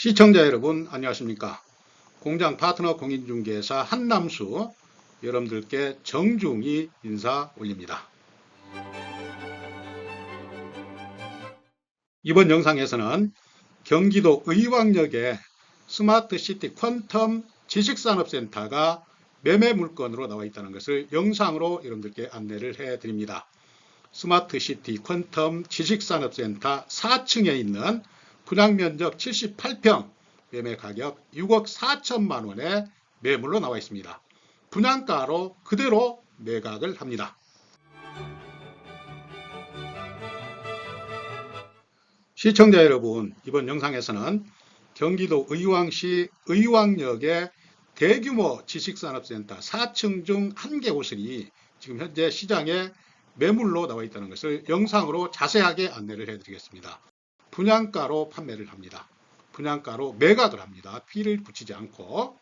시청자 여러분 안녕하십니까 공장 파트너 공인중개사 한남수 여러분들께 정중히 인사 올립니다 이번 영상에서는 경기도 의왕역의 스마트시티 퀀텀 지식산업센터가 매매 물건으로 나와 있다는 것을 영상으로 여러분들께 안내를 해 드립니다. 스마트시티 퀀텀 지식산업센터 4층에 있는 분양 면적 78평, 매매 가격 6억 4천만 원의 매물로 나와 있습니다. 분양가로 그대로 매각을 합니다. 시청자 여러분, 이번 영상에서는 경기도 의왕시 의왕역의 대규모 지식산업센터 4층 중 한 개 호실이 지금 현재 시장에 매물로 나와 있다는 것을 영상으로 자세하게 안내를 해드리겠습니다. 분양가로 판매를 합니다. 분양가로 매각을 합니다. 피를 붙이지 않고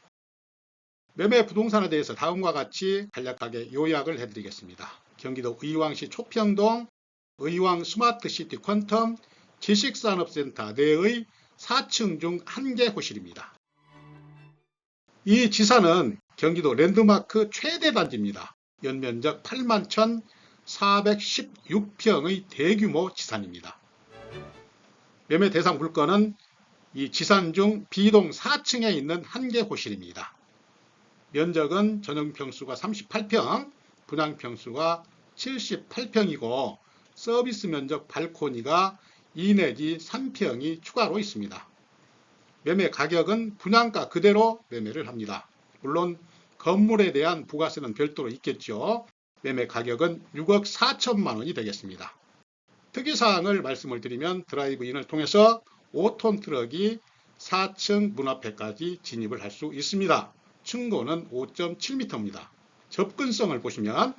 매매 부동산에 대해서 다음과 같이 간략하게 요약을 해드리겠습니다. 경기도 의왕시 초평동 의왕 스마트시티 퀀텀 지식산업센터 내의 4층 중 한 개 호실입니다. 이 지사는 경기도 랜드마크 최대 단지입니다. 연면적 81,416평의 대규모 지산입니다. 매매 대상 물건은 이 지산 중 B동 4층에 있는 한 개 호실입니다. 면적은 전용평수가 38평, 분양평수가 78평이고 서비스 면적 발코니가 2 내지 3평이 추가로 있습니다. 매매 가격은 분양가 그대로 매매를 합니다. 물론 건물에 대한 부가세는 별도로 있겠죠. 매매 가격은 6억 4천만 원이 되겠습니다. 특이사항을 말씀을 드리면 드라이브인을 통해서 5톤 트럭이 4층 문 앞에까지 진입을 할 수 있습니다. 층고는 5.7m입니다. 접근성을 보시면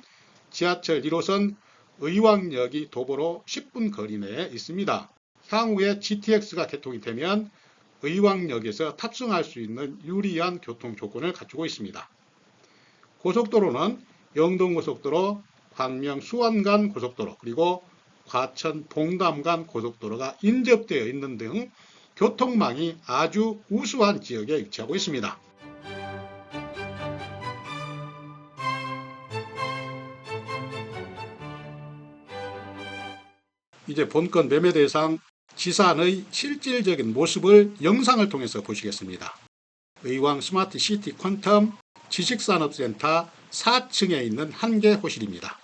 지하철 1호선 의왕역이 도보로 10분 거리 내에 있습니다. 향후에 GTX가 개통이 되면 의왕역에서 탑승할 수 있는 유리한 교통 조건을 갖추고 있습니다. 고속도로는 영동고속도로, 광명 수원간 고속도로, 그리고 과천 봉담간 고속도로가 인접되어 있는 등 교통망이 아주 우수한 지역에 위치하고 있습니다. 이제 본건 매매 대상 지산의 실질적인 모습을 영상을 통해서 보시겠습니다. 의왕 스마트 시티 퀀텀 지식산업센터 4층에 있는 한 개 호실입니다.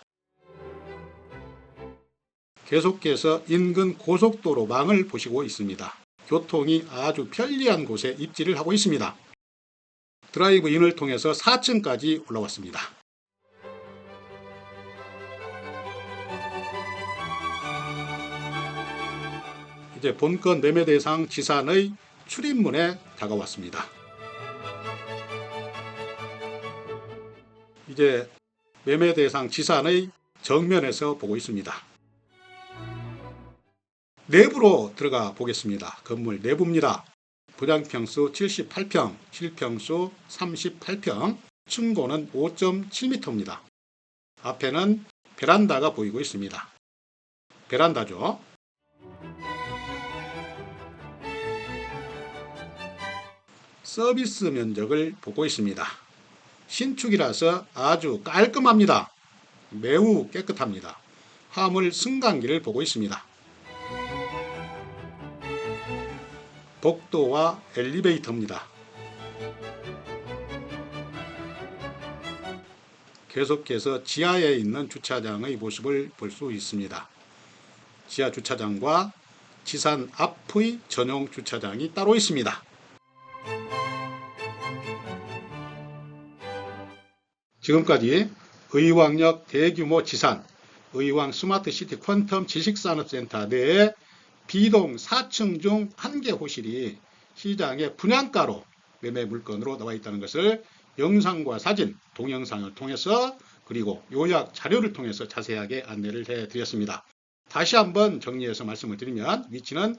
계속해서 인근 고속도로망을 보시고 있습니다. 교통이 아주 편리한 곳에 입지를 하고 있습니다. 드라이브인을 통해서 4층까지 올라왔습니다. 이제 본건 매매 대상 지산의 출입문에 다가왔습니다. 이제 매매 대상 지산의 정면에서 보고 있습니다. 내부로 들어가 보겠습니다. 건물 내부입니다. 분양평수 78평, 실평수 38평, 층고는 5.7m입니다. 앞에는 베란다가 보이고 있습니다. 베란다죠. 서비스 면적을 보고 있습니다. 신축이라서 아주 깔끔합니다. 매우 깨끗합니다. 화물 승강기를 보고 있습니다. 복도와 엘리베이터입니다. 계속해서 지하에 있는 주차장의 모습을 볼 수 있습니다. 지하 주차장과 지산 앞의 전용 주차장이 따로 있습니다. 지금까지 의왕역 대규모 지산, 의왕 스마트시티 퀀텀 지식산업센터 내에 B동 4층 중 한 개 호실이 시장의 분양가로 매매 물건으로 나와 있다는 것을 영상과 사진, 동영상을 통해서 그리고 요약 자료를 통해서 자세하게 안내를 해 드렸습니다. 다시 한번 정리해서 말씀을 드리면 위치는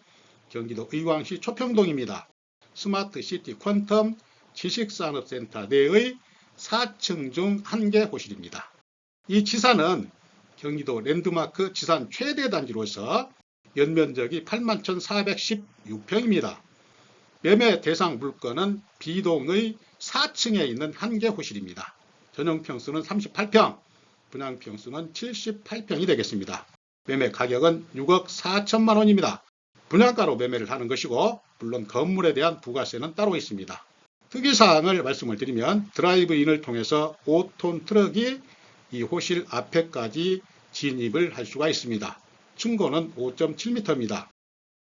경기도 의왕시 초평동입니다. 스마트시티 퀀텀 지식산업센터 내의 4층 중 한 개 호실입니다. 이 지산은 경기도 랜드마크 지산 최대 단지로서 연면적이 81,416평입니다. 매매 대상 물건은 B동의 4층에 있는 한 개 호실입니다. 전용 평수는 38평, 분양 평수는 78평이 되겠습니다. 매매 가격은 6억 4천만 원입니다. 분양가로 매매를 하는 것이고 물론 건물에 대한 부가세는 따로 있습니다. 특이사항을 말씀을 드리면 드라이브인을 통해서 5톤 트럭이 이 호실 앞에까지 진입을 할 수가 있습니다. 충고는 5.7m입니다.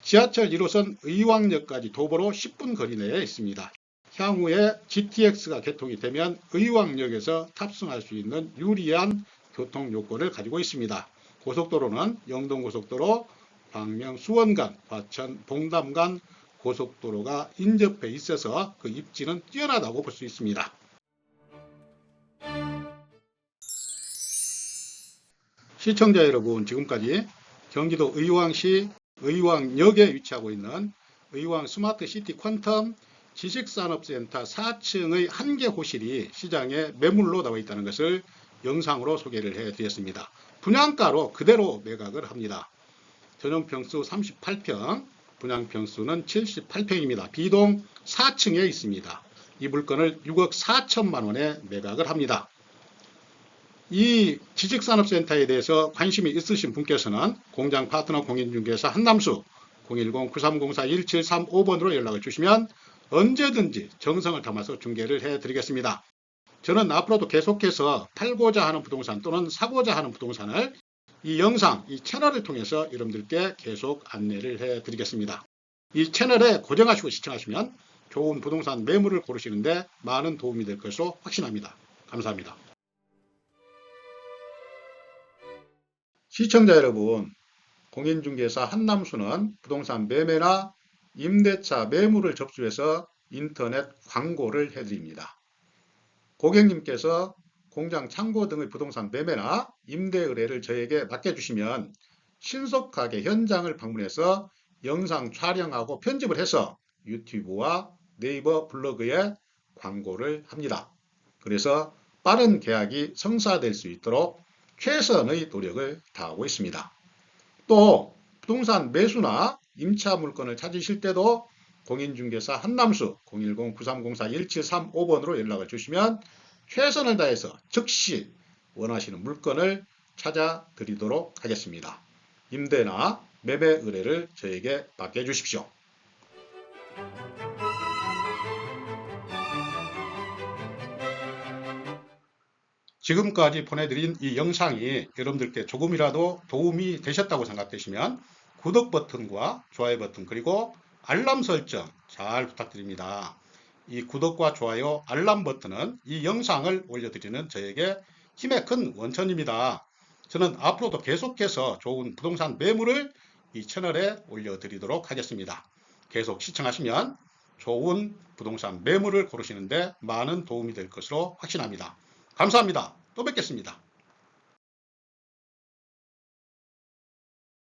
지하철 1호선 의왕역까지 도보로 10분 거리 내에 있습니다. 향후에 GTX가 개통이 되면 의왕역에서 탑승할 수 있는 유리한 교통 요건을 가지고 있습니다. 고속도로는 영동고속도로, 광명 수원간, 과천 봉담간 고속도로가 인접해 있어서 그 입지는 뛰어나다고 볼 수 있습니다. 시청자 여러분, 지금까지 경기도 의왕시 의왕역에 위치하고 있는 의왕 스마트시티 퀀텀 지식산업센터 4층의 한 개 호실이 시장에 매물로 나와 있다는 것을 영상으로 소개를 해 드렸습니다. 분양가로 그대로 매각을 합니다. 전용 평수 38평, 분양 평수는 78평입니다. B동 4층에 있습니다. 이 물건을 6억 4천만 원에 매각을 합니다. 이 지식산업센터에 대해서 관심이 있으신 분께서는 공장 파트너 공인중개사 한남수 010-9304-1735번으로 연락을 주시면 언제든지 정성을 담아서 중개를 해드리겠습니다. 저는 앞으로도 계속해서 팔고자 하는 부동산 또는 사고자 하는 부동산을 이 영상, 이 채널을 통해서 여러분들께 계속 안내를 해드리겠습니다. 이 채널에 고정하시고 시청하시면 좋은 부동산 매물을 고르시는데 많은 도움이 될 것으로 확신합니다. 감사합니다. 시청자 여러분, 공인중개사 한남수는 부동산 매매나 임대차 매물을 접수해서 인터넷 광고를 해드립니다. 고객님께서 공장 창고 등의 부동산 매매나 임대 의뢰를 저에게 맡겨주시면 신속하게 현장을 방문해서 영상 촬영하고 편집을 해서 유튜브와 네이버 블로그에 광고를 합니다. 그래서 빠른 계약이 성사될 수 있도록 최선의 노력을 다하고 있습니다. 또 부동산 매수나 임차 물건을 찾으실 때도 공인중개사 한남수 010-9304-1735번으로 연락을 주시면 최선을 다해서 즉시 원하시는 물건을 찾아 드리도록 하겠습니다. 임대나 매매 의뢰를 저에게 맡겨 주십시오. 지금까지 보내드린 이 영상이 여러분들께 조금이라도 도움이 되셨다고 생각되시면 구독 버튼과 좋아요 버튼 그리고 알람 설정 잘 부탁드립니다. 이 구독과 좋아요 알람 버튼은 이 영상을 올려드리는 저에게 힘의 큰 원천입니다. 저는 앞으로도 계속해서 좋은 부동산 매물을 이 채널에 올려드리도록 하겠습니다. 계속 시청하시면 좋은 부동산 매물을 고르시는데 많은 도움이 될 것으로 확신합니다. 감사합니다. 또 뵙겠습니다.